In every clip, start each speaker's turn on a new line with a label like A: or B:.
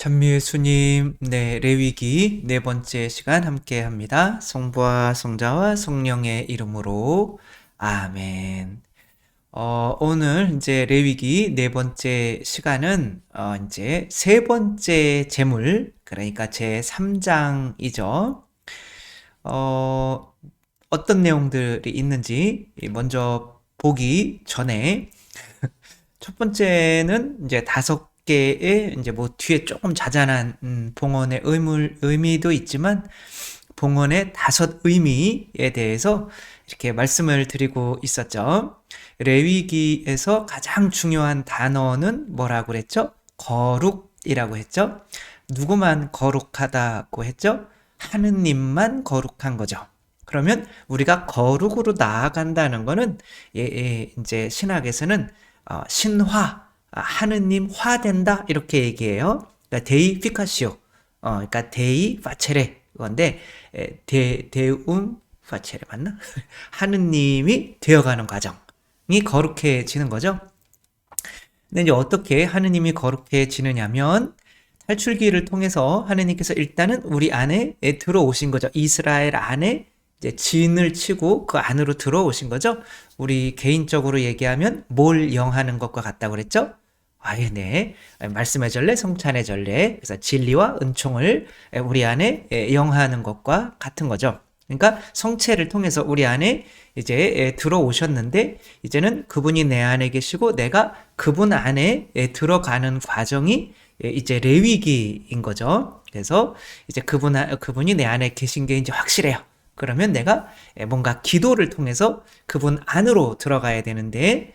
A: 찬미예수님, 네, 레위기 네 번째 시간 함께 합니다. 성부와 성자와 성령의 이름으로 아멘. 어, 오늘 이제 레위기 네 번째 시간은 어, 이제 세 번째 제물, 그러니까 제 3장이죠. 어, 어떤 내용들이 있는지 먼저 보기 전에 첫 번째는 이제 다섯 개의 이제 뭐 뒤에 조금 자잘한 음, 봉헌의 의물, 의미도 있지만 봉헌의 다섯 의미에 대해서 이렇게 말씀을 드리고 있었죠. 레위기에서 가장 중요한 단어는 뭐라고 그랬죠? 거룩이라고 했죠. 누구만 거룩하다고 했죠? 하느님만 거룩한 거죠. 그러면 우리가 거룩으로 나아간다는 거는 예, 예, 이제 신학에서는 어, 신화, 아, 하느님 화된다 이렇게 얘기해요. 그러니까 데이 피카시오, 어, 그러니까 데이 파체레 건데 데 데움 파체레 맞나? 하느님이 되어가는 과정이 거룩해지는 거죠. 근데 이제 어떻게 하느님이 거룩해지느냐면 탈출기를 통해서 하느님께서 일단은 우리 안에 들어오신 거죠. 이스라엘 안에 이제 진을 치고 그 안으로 들어오신 거죠. 우리 개인적으로 얘기하면 뭘 영하는 것과 같다고 그랬죠? 아예 네. 말씀의 전례, 성찬의 전례. 그래서 진리와 은총을 우리 안에 영하는 것과 같은 거죠. 그러니까 성체를 통해서 우리 안에 이제 들어오셨는데 이제는 그분이 내 안에 계시고 내가 그분 안에 들어가는 과정이 이제 레위기인 거죠. 그래서 이제 그분 그분이 내 안에 계신 게 이제 확실해요. 그러면 내가 뭔가 기도를 통해서 그분 안으로 들어가야 되는데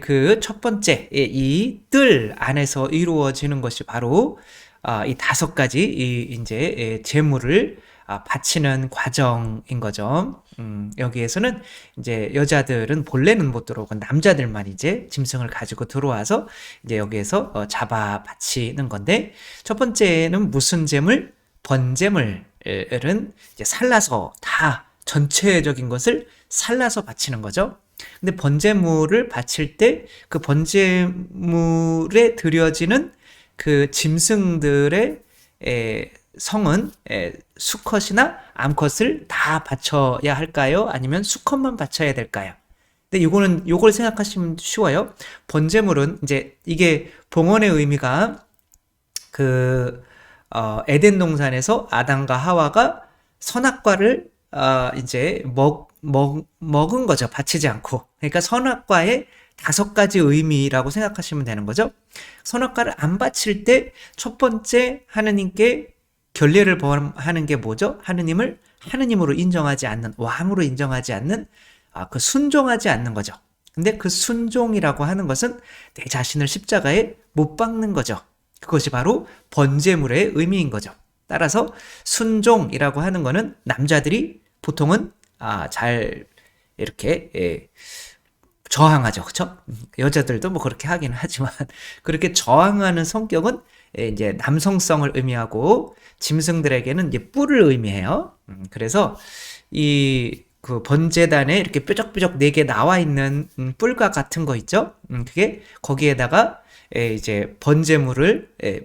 A: 그 첫 번째 이 뜰 안에서 이루어지는 것이 바로 아, 이 다섯 가지 이 이제 재물을 아, 바치는 과정인 거죠. 음, 여기에서는 이제 여자들은 본래는 못 들어오고 남자들만 이제 짐승을 가지고 들어와서 이제 여기에서 어, 잡아 바치는 건데 첫 번째는 무슨 재물? 번재물 은 이제 살라서 다 전체적인 것을 살라서 바치는 거죠. 근데 번제물을 바칠 때 그 번제물에 드려지는 그 짐승들의 에, 성은 에, 수컷이나 암컷을 다 바쳐야 할까요? 아니면 수컷만 바쳐야 될까요? 근데 요거는 요걸 생각하시면 쉬워요. 번제물은 이제 이게 봉헌의 의미가 그 어, 에덴 동산에서 아담과 하와가 선악과를 어, 이제 먹 먹, 먹은 거죠. 바치지 않고. 그러니까 선악과의 다섯 가지 의미라고 생각하시면 되는 거죠. 선악과를 안 바칠 때 첫 번째 하느님께 결례를 범하는 게 뭐죠? 하느님을 하느님으로 인정하지 않는, 왕으로 인정하지 않는, 아, 그 순종하지 않는 거죠. 근데 그 순종이라고 하는 것은 내 자신을 십자가에 못 박는 거죠. 그것이 바로 번제물의 의미인 거죠. 따라서 순종이라고 하는 거는 남자들이 보통은 아, 잘 이렇게 예, 저항하죠. 그렇죠? 여자들도 뭐 그렇게 하긴 하지만 그렇게 저항하는 성격은 예, 이제 남성성을 의미하고 짐승들에게는 이제 뿔을 의미해요. 음, 그래서 이 그 번제단에 이렇게 뾰족뾰족 네 개 나와 있는 음, 뿔과 같은 거 있죠? 음, 그게 거기에다가 예, 이제 번제물을 예,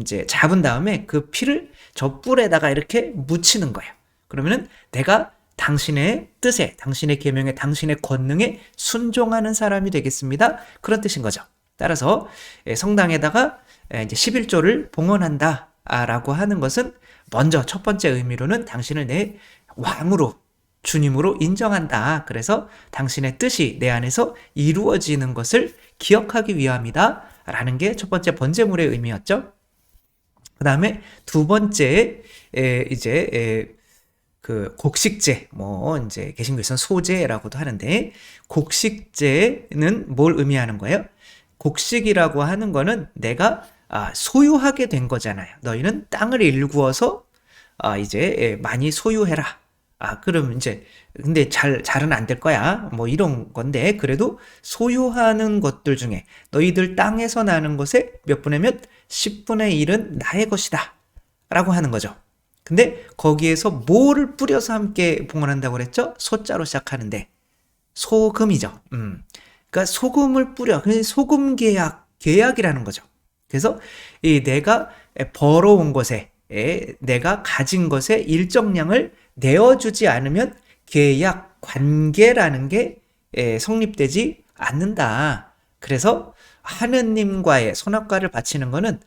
A: 이제 잡은 다음에 그 피를 저 뿔에다가 이렇게 묻히는 거예요. 그러면은 내가 당신의 뜻에, 당신의 계명에, 당신의 권능에 순종하는 사람이 되겠습니다. 그런 뜻인 거죠. 따라서 예, 성당에다가 예, 이제 11조를 봉헌한다라고 하는 것은 먼저 첫 번째 의미로는 당신을 내 왕으로 주님으로 인정한다. 그래서 당신의 뜻이 내 안에서 이루어지는 것을 기억하기 위함이다. 라는 게 첫 번째 번제물의 의미였죠. 그 다음에 두 번째, 이제, 그 곡식제 뭐 이제 개신교에서는 소제라고도 하는데 곡식제는 뭘 의미하는 거예요? 곡식이라고 하는 거는 내가 아, 소유하게 된 거잖아요. 너희는 땅을 일구어서 아, 이제 예, 많이 소유해라. 아, 그럼 이제 근데 잘 잘은 안 될 거야. 뭐 이런 건데 그래도 소유하는 것들 중에 너희들 땅에서 나는 것의 몇 분의 몇 10분의 1은 나의 것이다. 라고 하는 거죠. 근데 거기에서 뭐를 뿌려서 함께 봉헌한다고 그랬죠? 소자로 시작하는데 소금이죠. 음. 그러니까 소금을 뿌려. 그 소금 계약, 계약이라는 거죠. 그래서 이 내가 벌어온 것에 에, 내가 가진 것에 일정량을 내어주지 않으면 계약 관계라는 게 에, 성립되지 않는다. 그래서 하느님과의 선악과를 바치는 거는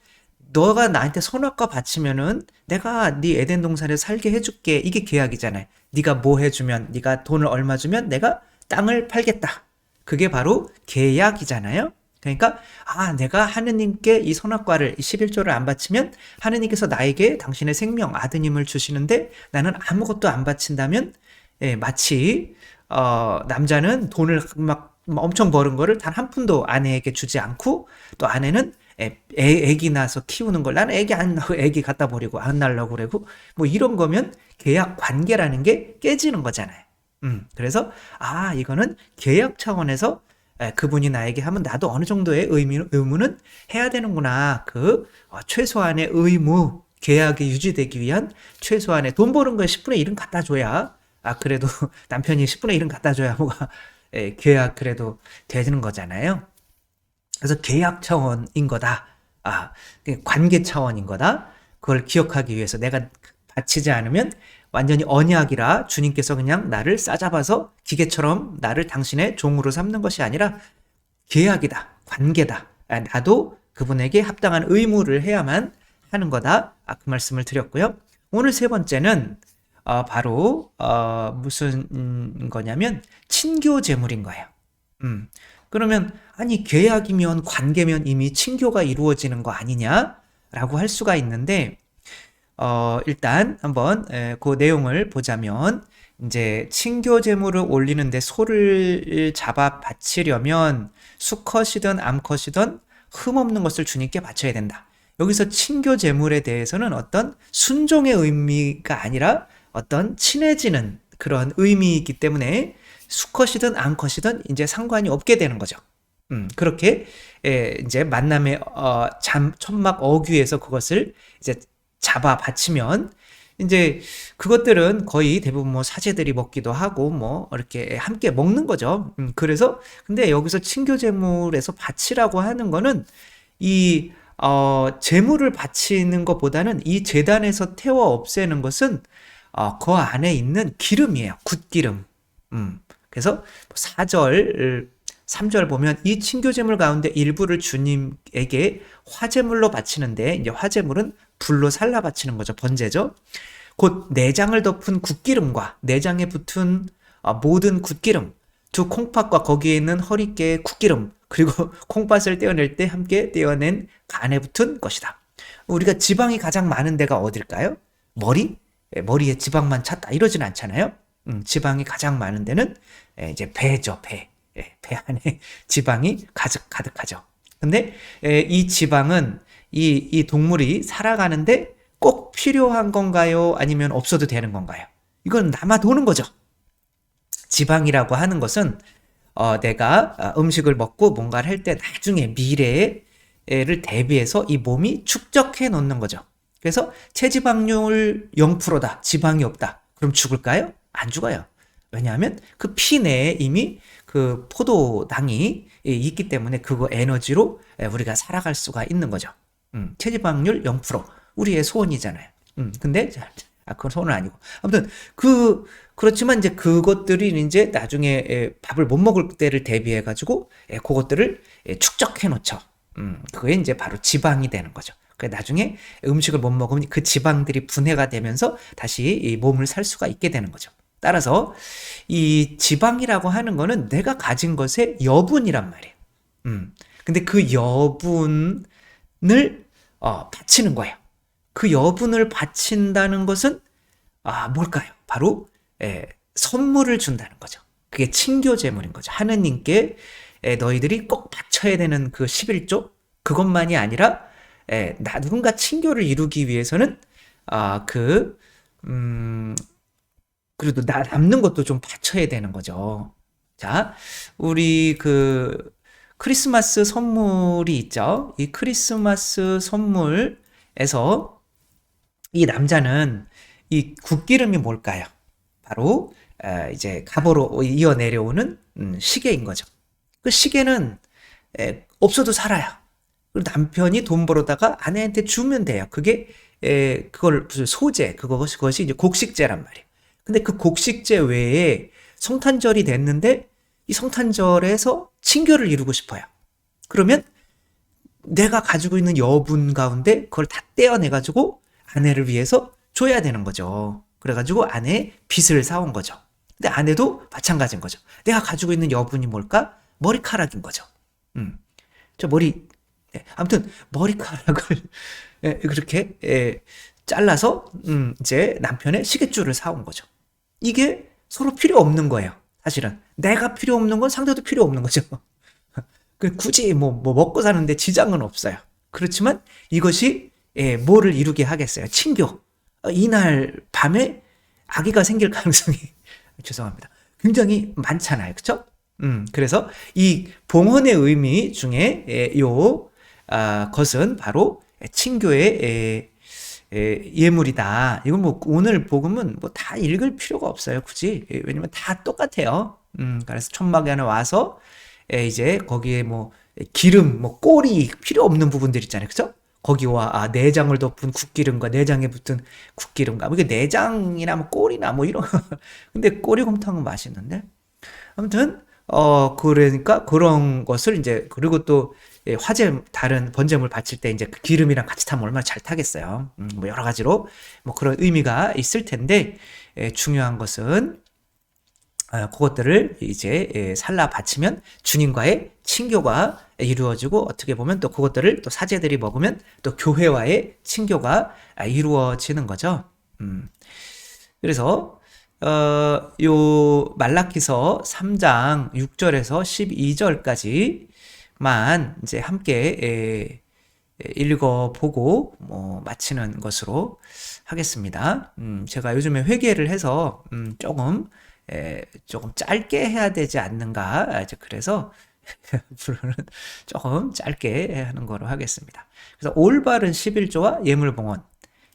A: 너가 나한테 선악과 바치면은 내가 네 에덴 동산에 살게 해줄게 이게 계약이잖아요. 네가 뭐 해주면 네가 돈을 얼마 주면 내가 땅을 팔겠다. 그게 바로 계약이잖아요. 그러니까 아 내가 하느님께 이 선악과를 이 11조를 안 바치면 하느님께서 나에게 당신의 생명 아드님을 주시는데 나는 아무것도 안 바친다면 예, 마치 어, 남자는 돈을 막 엄청 버는 거를 단 한 푼도 아내에게 주지 않고 또 아내는 애, 애, 애기 낳아서 키우는 걸 나는 애기 안 낳고 애기 갖다 버리고 안 날라고 그러고 뭐 이런 거면 계약 관계라는 게 깨지는 거잖아요. 음, 그래서 아 이거는 계약 차원에서 에, 그분이 나에게 하면 나도 어느 정도의 의미, 의무는 해야 되는구나. 그 어, 최소한의 의무 계약이 유지되기 위한 최소한의 돈 버는 거에 10분의 1은 갖다 줘야 아 그래도 남편이 10분의 1은 갖다 줘야 뭐가 에, 계약 그래도 되는 거잖아요. 그래서 계약 차원인 거다. 아, 관계 차원인 거다. 그걸 기억하기 위해서 내가 바치지 않으면 완전히 언약이라 주님께서 그냥 나를 싸잡아서 기계처럼 나를 당신의 종으로 삼는 것이 아니라 계약이다. 관계다. 아, 나도 그분에게 합당한 의무를 해야만 하는 거다. 아, 그 말씀을 드렸고요. 오늘 세 번째는 어, 바로 어, 무슨 거냐면 친교 제물인 거예요. 음. 그러면 아니 계약이면 관계면 이미 친교가 이루어지는 거 아니냐라고 할 수가 있는데 어, 일단 한번 에, 그 내용을 보자면 이제 친교 제물을 올리는데 소를 잡아 바치려면 수컷이든 암컷이든 흠 없는 것을 주님께 바쳐야 된다. 여기서 친교 제물에 대해서는 어떤 순종의 의미가 아니라 어떤 친해지는 그런 의미이기 때문에 수컷이든 암컷이든 이제 상관이 없게 되는 거죠. 음, 그렇게 에, 이제 만남의 어, 잠, 천막 어귀에서 그것을 이제 잡아 바치면 이제 그것들은 거의 대부분 뭐 사제들이 먹기도 하고 뭐 이렇게 함께 먹는 거죠. 음, 그래서 근데 여기서 친교 제물에서 바치라고 하는 거는 이 어, 제물을 바치는 것보다는 이 재단에서 태워 없애는 것은 어, 그 안에 있는 기름이에요. 굿기름. 음. 그래서 4절 3절 보면 이 친교제물 가운데 일부를 주님에게 화제물로 바치는데 이제 화제물은 불로 살라 바치는 거죠. 번제죠. 곧 내장을 덮은 굿기름과 내장에 붙은 어, 모든 굿기름, 두 콩팥과 거기에 있는 허리깨의 굿기름, 그리고 콩팥을 떼어낼 때 함께 떼어낸 간에 붙은 것이다. 우리가 지방이 가장 많은 데가 어딜까요? 머리? 예, 머리에 지방만 찼다 이러진 않잖아요. 음, 지방이 가장 많은 데는 예, 이제 배죠, 배. 예, 배 안에 지방이 가득 가득하죠. 근데 예, 이 지방은 이, 이 동물이 살아가는데 꼭 필요한 건가요? 아니면 없어도 되는 건가요? 이건 남아 도는 거죠. 지방이라고 하는 것은 어, 내가 아, 음식을 먹고 뭔가를 할 때 나중에 미래를 대비해서 이 몸이 축적해 놓는 거죠. 그래서 체지방률 0%다. 지방이 없다. 그럼 죽을까요? 안 죽어요. 왜냐하면 그 피 내에 이미 그 포도당이 있기 때문에 그거 에너지로 우리가 살아갈 수가 있는 거죠. 음, 체지방률 0% 우리의 소원이잖아요. 음, 근데 아 그건 소원은 아니고 아무튼 그 그렇지만 이제 그것들이 이제 나중에 밥을 못 먹을 때를 대비해 가지고 그것들을 축적해 놓죠. 음, 그게 이제 바로 지방이 되는 거죠. 그 나중에 음식을 못 먹으면 그 지방들이 분해가 되면서 다시 이 몸을 살 수가 있게 되는 거죠. 따라서 이 지방이라고 하는 거는 내가 가진 것의 여분이란 말이에요. 음. 근데 그 여분을 어, 바치는 거예요. 그 여분을 바친다는 것은 아, 뭘까요? 바로 예, 선물을 준다는 거죠. 그게 친교 제물인 거죠. 하느님께 예, 너희들이 꼭 바쳐야 되는 그 11조 그것만이 아니라 예, 나 누군가 친교를 이루기 위해서는 아, 그 음, 그래도 나 남는 것도 좀 바쳐야 되는 거죠. 자, 우리 그 크리스마스 선물이 있죠. 이 크리스마스 선물에서 이 남자는 이 국기름이 뭘까요? 바로 이제 갑으로 이어 내려오는 음, 시계인 거죠. 그 시계는 없어도 살아요. 그리고 남편이 돈 벌어다가 아내한테 주면 돼요. 그게 에, 그걸 무슨 소재 그것이 그것이 이제 곡식제란 말이에요. 근데 그 곡식제 외에 성탄절이 됐는데 이 성탄절에서 친교를 이루고 싶어요. 그러면 내가 가지고 있는 여분 가운데 그걸 다 떼어내 가지고 아내를 위해서 줘야 되는 거죠. 그래가지고 아내 빚을 사온 거죠. 근데 아내도 마찬가지인 거죠. 내가 가지고 있는 여분이 뭘까? 머리카락인 거죠. 음. 저 머리, 네. 아무튼 머리카락을 예, 그렇게 예, 잘라서 음, 이제 남편의 시계줄을 사온 거죠. 이게 서로 필요 없는 거예요. 사실은 내가 필요 없는 건 상대도 필요 없는 거죠. 그 굳이 뭐, 뭐 먹고 사는데 지장은 없어요. 그렇지만 이것이 예, 뭐를 이루게 하겠어요? 친교. 어, 이날 밤에 아기가 생길 가능성이 죄송합니다. 굉장히 많잖아요. 그쵸? 음, 그래서 이 봉헌의 의미 중에 예, 요 아, 것은 바로 친교의 예, 예, 예물이다. 이건 뭐 오늘 복음은 뭐 다 읽을 필요가 없어요. 굳이. 예, 왜냐면 다 똑같아요. 음, 그래서 천막에 하나 와서 예, 이제 거기에 뭐 기름, 뭐 꼬리 필요 없는 부분들 있잖아요. 그죠? 거기와 아, 내장을 덮은 국기름과 내장에 붙은 국기름과 뭐 이게 내장이나 뭐 꼬리나 뭐 이런 근데 꼬리곰탕은 맛있는데 아무튼 어 그러니까 그런 것을 이제 그리고 또 예, 화재 다른 번제물 바칠 때 이제 그 기름이랑 같이 타면 얼마나 잘 타겠어요. 음, 뭐 여러 가지로 뭐 그런 의미가 있을 텐데 예, 중요한 것은 어, 그것들을 이제 예, 살라 바치면 주님과의 친교가 이루어지고 어떻게 보면 또 그것들을 또 사제들이 먹으면 또 교회와의 친교가 이루어지는 거죠. 음. 그래서 어, 요 말라키서 3장 6절에서 12절까지만 이제 함께 에, 읽어보고 뭐 마치는 것으로 하겠습니다. 음, 제가 요즘에 회개를 해서 음, 조금 에, 조금 짧게 해야 되지 않는가 이제 그래서 앞으로는 조금 짧게 하는 거로 하겠습니다. 그래서 올바른 11조와 예물봉헌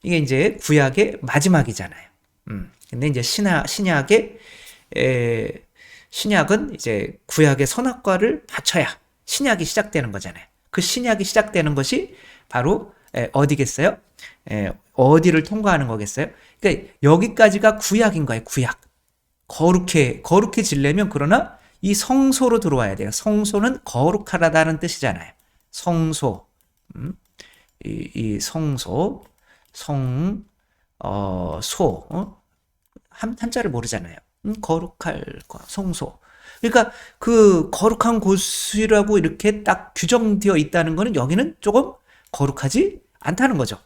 A: 이게 이제 구약의 마지막이잖아요. 음. 근데 이제 신약 신약의 에, 신약은 이제 구약의 선악과를 바쳐야 신약이 시작되는 거잖아요. 그 신약이 시작되는 것이 바로 에, 어디겠어요? 에, 어디를 통과하는 거겠어요? 그러니까 여기까지가 구약인 거예요. 구약. 거룩해 거룩해지려면 그러나 이 성소로 들어와야 돼요. 성소는 거룩하다는 뜻이잖아요. 성소, 음? 이, 이, 성소, 성, 어, 소, 어? 한, 한자를 모르잖아요. 음? 거룩할 성소. 그러니까 그 거룩한 곳이라고 이렇게 딱 규정되어 있다는 거는 여기는 조금 거룩하지 않다는 거죠.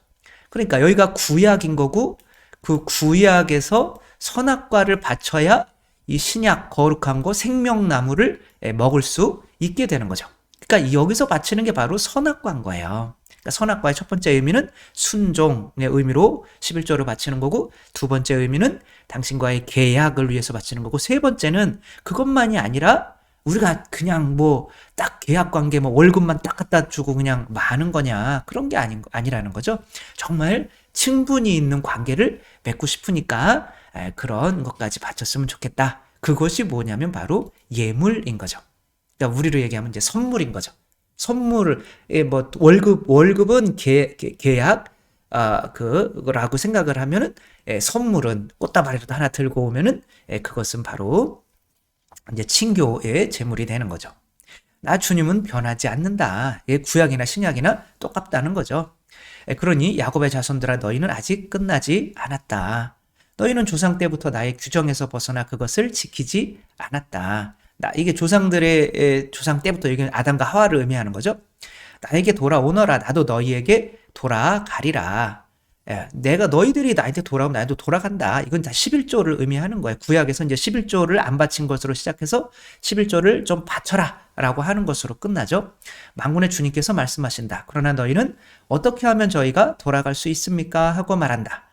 A: 그러니까 여기가 구약인 거고 그 구약에서 선악과를 바쳐야 이 신약 거룩한 거 생명나무를 먹을 수 있게 되는 거죠. 그러니까 여기서 바치는 게 바로 선악과인 거예요. 그러니까 선악과의 첫 번째 의미는 순종의 의미로 11조를 바치는 거고 두 번째 의미는 당신과의 계약을 위해서 바치는 거고 세 번째는 그것만이 아니라 우리가 그냥 뭐 딱 계약 관계 뭐 월급만 딱 갖다 주고 그냥 많은 거냐 그런 게 아닌 아니라는 거죠. 정말 충분히 있는 관계를 맺고 싶으니까 그런 것까지 바쳤으면 좋겠다. 그것이 뭐냐면 바로 예물인 거죠. 그러니까 우리로 얘기하면 이제 선물인 거죠. 선물을 뭐 월급 월급은 계, 계약 아 그라고 생각을 하면은 예, 선물은 꽃다발이라도 하나 들고 오면은 예, 그것은 바로 이제 친교의 제물이 되는 거죠. 나 주님은 변하지 않는다. 예, 구약이나 신약이나 똑같다는 거죠. 예, 그러니 야곱의 자손들아 너희는 아직 끝나지 않았다. 너희는 조상 때부터 나의 규정에서 벗어나 그것을 지키지 않았다. 나 이게 조상들의 조상 때부터 이게 아담과 하와를 의미하는 거죠. 나에게 돌아오너라 나도 너희에게 돌아가리라. 예, 내가 너희들이 나한테 돌아오면 나도 돌아간다. 이건 다 11조를 의미하는 거예요. 구약에서 이제 11조를 안 바친 것으로 시작해서 11조를 좀 바쳐라 라고 하는 것으로 끝나죠. 망군의 주님께서 말씀하신다. 그러나 너희는 어떻게 하면 저희가 돌아갈 수 있습니까? 하고 말한다.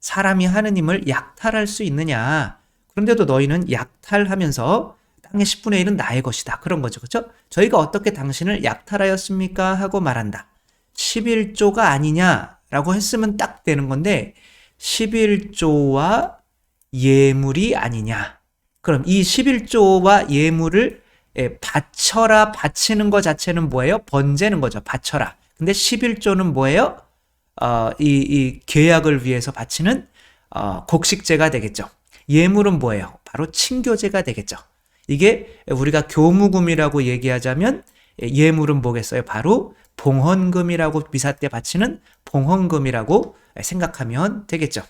A: 사람이 하느님을 약탈할 수 있느냐? 그런데도 너희는 약탈하면서 땅의 10분의 1은 나의 것이다. 그런 거죠. 그렇죠? 저희가 어떻게 당신을 약탈하였습니까? 하고 말한다. 11조가 아니냐라고 했으면 딱 되는 건데 11조와 예물이 아니냐. 그럼 이 11조와 예물을 예, 바쳐라 바치는 거 자체는 뭐예요? 번제는 거죠. 바쳐라. 근데 11조는 뭐예요? 어, 이, 이 계약을 위해서 바치는 어, 곡식제가 되겠죠. 예물은 뭐예요? 바로 친교제가 되겠죠. 이게 우리가 교무금이라고 얘기하자면 예물은 뭐겠어요? 바로 봉헌금이라고 미사 때 바치는 봉헌금이라고 생각하면 되겠죠.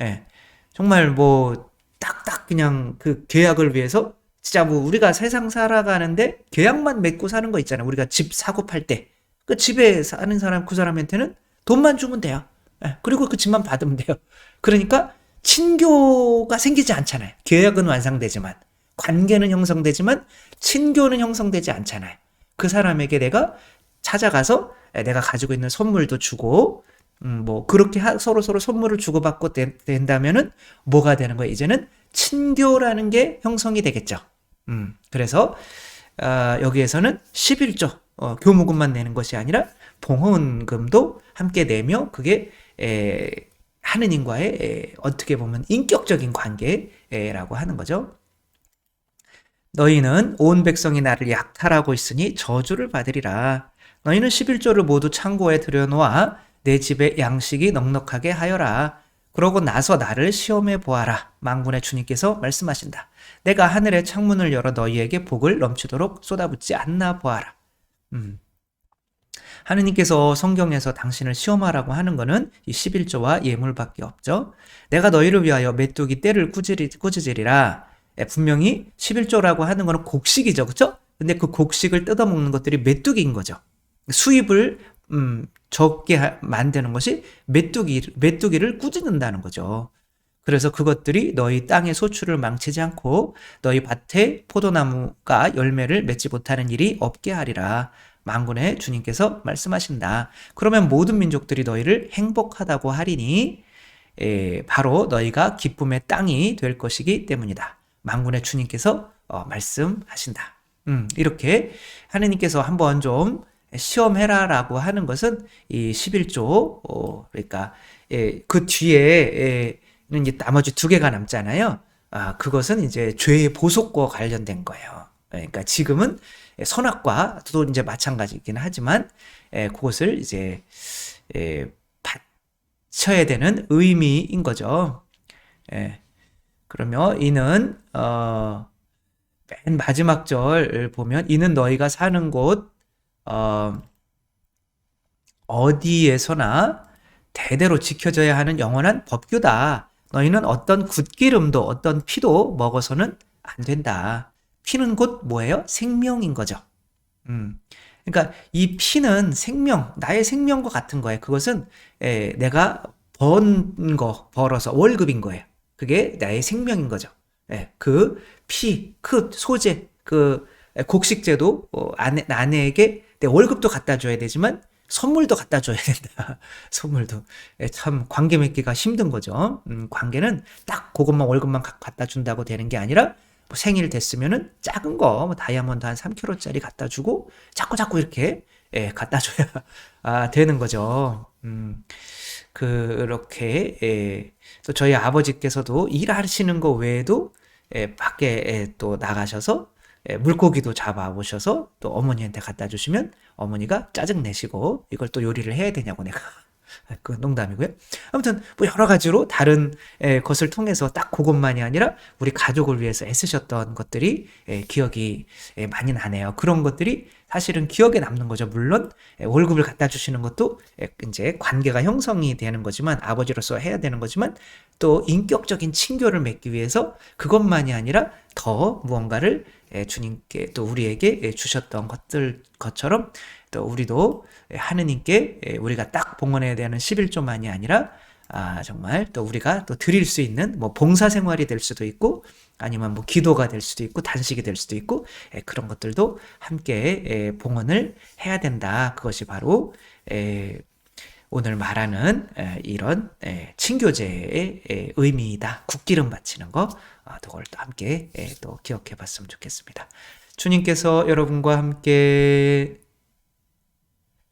A: 예. 정말 뭐 딱딱 그냥 그 계약을 위해서 진짜 뭐 우리가 세상 살아가는데 계약만 맺고 사는 거 있잖아요. 우리가 집 사고 팔 때 그 집에 사는 사람 그 사람한테는 돈만 주면 돼요. 예. 그리고 그 집만 받으면 돼요. 그러니까 친교가 생기지 않잖아요. 계약은 완성되지만 관계는 형성되지만 친교는 형성되지 않잖아요. 그 사람에게 내가 찾아가서 내가 가지고 있는 선물도 주고 음, 뭐 그렇게 하, 서로 서로 선물을 주고받고 되, 된다면은 뭐가 되는 거예요? 이제는 친교라는 게 형성이 되겠죠. 음, 그래서 어, 여기에서는 11조 어, 교무금만 내는 것이 아니라 봉헌금도 함께 내며 그게 에, 하느님과의 에, 어떻게 보면 인격적인 관계라고 하는 거죠. 너희는 온 백성이 나를 약탈하고 있으니 저주를 받으리라. 너희는 11조를 모두 창고에 들여놓아 내 집에 양식이 넉넉하게 하여라. 그러고 나서 나를 시험해 보아라. 망군의 주님께서 말씀하신다. 내가 하늘의 창문을 열어 너희에게 복을 넘치도록 쏟아붓지 않나 보아라. 음. 하느님께서 성경에서 당신을 시험하라고 하는 것은 이 11조와 예물밖에 없죠. 내가 너희를 위하여 메뚜기 떼를 꾸짖으리, 꾸짖으리라. 예, 분명히 11조라고 하는 것은 곡식이죠. 그쵸? 근데 그 곡식을 뜯어먹는 것들이 메뚜기인 거죠. 수입을 음, 적게 하, 만드는 것이 메뚜기, 메뚜기를 꾸짖는다는 거죠. 그래서 그것들이 너희 땅의 소출을 망치지 않고 너희 밭에 포도나무가 열매를 맺지 못하는 일이 없게 하리라. 망군의 주님께서 말씀하신다. 그러면 모든 민족들이 너희를 행복하다고 하리니 에, 바로 너희가 기쁨의 땅이 될 것이기 때문이다. 망군의 주님께서 어, 말씀하신다. 음, 이렇게 하느님께서 한번 좀 시험해라라고 하는 것은 이 11조 어, 그러니까 예, 그 뒤에는 이제 나머지 두 개가 남잖아요. 아, 그것은 이제 죄의 보속과 관련된 거예요. 그러니까 지금은 선악과도 이제 마찬가지이긴 하지만 예, 그것을 이제 예, 바쳐야 되는 의미인 거죠. 예. 그러면 이는 어, 맨 마지막 절 보면 이는 너희가 사는 곳 어, 어디에서나 대대로 지켜져야 하는 영원한 법규다. 너희는 어떤 굿기름도 어떤 피도 먹어서는 안 된다. 피는 곧 뭐예요? 생명인 거죠. 음. 그러니까 이 피는 생명, 나의 생명과 같은 거예요. 그것은 에, 내가 번 거, 벌어서 월급인 거예요. 그게 나의 생명인 거죠. 예, 그 피, 그 소재, 그 곡식제도 어, 아내, 아내에게 내 월급도 갖다 줘야 되지만 선물도 갖다 줘야 된다. 선물도. 예, 참 관계 맺기가 힘든 거죠. 음, 관계는 딱 그것만 월급만 갖다 준다고 되는 게 아니라 뭐 생일 됐으면은 작은 거, 뭐 다이아몬드 한 3kg짜리 갖다 주고 자꾸 자꾸 이렇게 예, 갖다 줘야 아, 되는 거죠. 음, 그렇게 예, 또 저희 아버지께서도 일하시는 거 외에도 예, 밖에 예, 또 나가셔서 예, 물고기도 잡아 오셔서 또 어머니한테 갖다 주시면 어머니가 짜증 내시고 이걸 또 요리를 해야 되냐고 내가 그 농담이고요. 아무튼 뭐 여러 가지로 다른 에, 것을 통해서 딱 그것만이 아니라 우리 가족을 위해서 애쓰셨던 것들이 에, 기억이 에, 많이 나네요. 그런 것들이 사실은 기억에 남는 거죠. 물론 에, 월급을 갖다 주시는 것도 에, 이제 관계가 형성이 되는 거지만 아버지로서 해야 되는 거지만 또 인격적인 친교를 맺기 위해서 그것만이 아니라 더 무언가를 에, 주님께 또 우리에게 주셨던 것들 것처럼 또 우리도 하느님께 우리가 딱 봉헌해야 되는 11조만이 아니라 아, 정말 또 우리가 또 드릴 수 있는 뭐 봉사 생활이 될 수도 있고 아니면 뭐 기도가 될 수도 있고 단식이 될 수도 있고 에, 그런 것들도 함께 에, 봉헌을 해야 된다. 그것이 바로 에, 오늘 말하는 에, 이런 에, 친교제의 에, 의미이다. 국기름 바치는 거 아, 그걸 또 함께 에, 또 기억해 봤으면 좋겠습니다. 주님께서 여러분과 함께